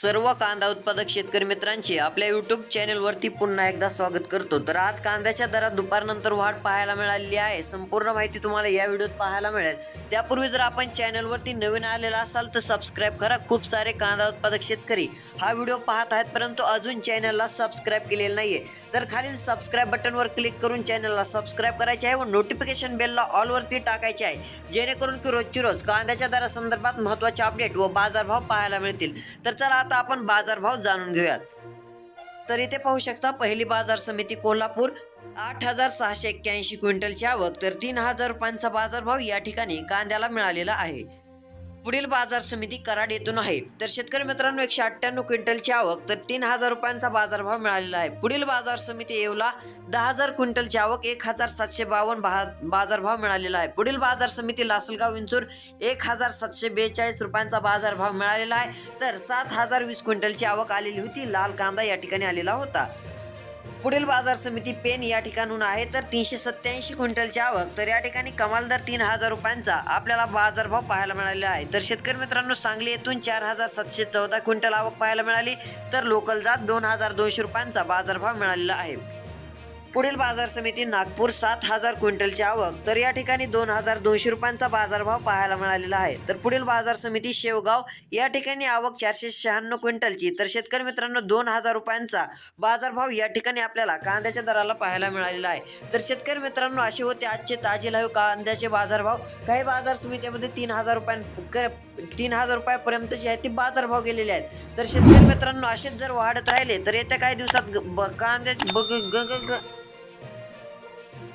सर्व कांदा उत्पादक शेतकरी मित्रांचे आपल्या युट्यूब चॅनलवरती पुन्हा एकदा स्वागत करतो. तर आज कांद्याच्या दरात दुपारनंतर वाढ पाहायला मिळालेली आहे. संपूर्ण माहिती तुम्हाला या व्हिडिओत पाहायला मिळेल. त्यापूर्वी जर आपण चॅनलवरती नवीन आलेला असाल तर सबस्क्राईब करा. खूप सारे कांदा उत्पादक शेतकरी हा व्हिडिओ पाहत आहेत परंतु अजून चॅनलला सबस्क्राईब केलेले नाही आहे तर खालील सबस्क्राईब बटनवर क्लिक करून चॅनलला सबस्क्राईब करायचे आहे व नोटिफिकेशन बेलला ऑलवरती टाकायचे आहे. जेणेकरून की रोजची रोज कांद्याच्या दरासंदर्भात महत्त्वाचे अपडेट व बाजारभाव पाहायला मिळतील. तर चला आता आपण बाजारभाव जाणून घेऊयात. तर इथे पाहू शकता पहिली बाजार समिती कोल्हापूर आठ हजार सहाशे एक्क्याऐंशी क्विंटलची आवक तर तीन हजार रुपयांचा बाजारभाव या ठिकाणी कांद्याला मिळालेला आहे. पुढील बाजार समिती कराड येथून आहे. तर शेतकरी मित्रांनो एकशे अठ्ठ्याण्णव क्विंटलची आवक तर तीन हजार रुपयांचा बाजारभाव मिळालेला आहे. पुढील बाजार समिती येवला दहा हजार क्विंटलची आवक एक हजार सातशे बावन्न बा बाजारभाव मिळालेला आहे. पुढील बाजार समिती लासलगाव विंचूर एक हजार सातशे बेचाळीस रुपयांचा बाजारभाव मिळालेला आहे. तर सात हजार वीस क्विंटलची आवक आलेली होती. लाल कांदा या ठिकाणी आलेला होता. पुढील बाजार समिती पेन या ठिकाणून आहे. तर तीनशे सत्याऐंशी क्विंटलची आवक. तर या ठिकाणी कमाल दर तीन हजार रुपयांचा आपल्याला बाजारभाव पाहायला मिळालेला आहे. तर शेतकरी मित्रांनो सांगली येथून चार हजार सातशे चौदा क्विंटल आवक पाहायला मिळाली. तर लोकल जात दोन हजार दोनशे रुपयांचा बाजारभाव मिळालेला आहे. पुढील बाजार समिती नागपूर सात हजार क्विंटलची आवक तर या ठिकाणी दोन हजार दोनशे रुपयांचा बाजारभाव पाहायला मिळालेला आहे. तर पुढील बाजार समिती शेवगाव या ठिकाणी आवक चारशे शहाण्णव क्विंटलची. तर शेतकरी मित्रांनो दोन हजार रुपयांचा बाजारभाव या ठिकाणी आपल्याला कांद्याच्या दराला पाहायला मिळालेला आहे. तर शेतकरी मित्रांनो असे होते आजचे ताजे लाईव्ह कांद्याचे बाजारभाव. काही बाजार समितीमध्ये तीन हजार रुपयां तीन हजार रुपयापर्यंत जे आहे ते बाजारभाव गेलेले आहेत. तर शेतकरी मित्रांनो असेच जर वाढत राहिले तर येत्या काही दिवसात ग- ब-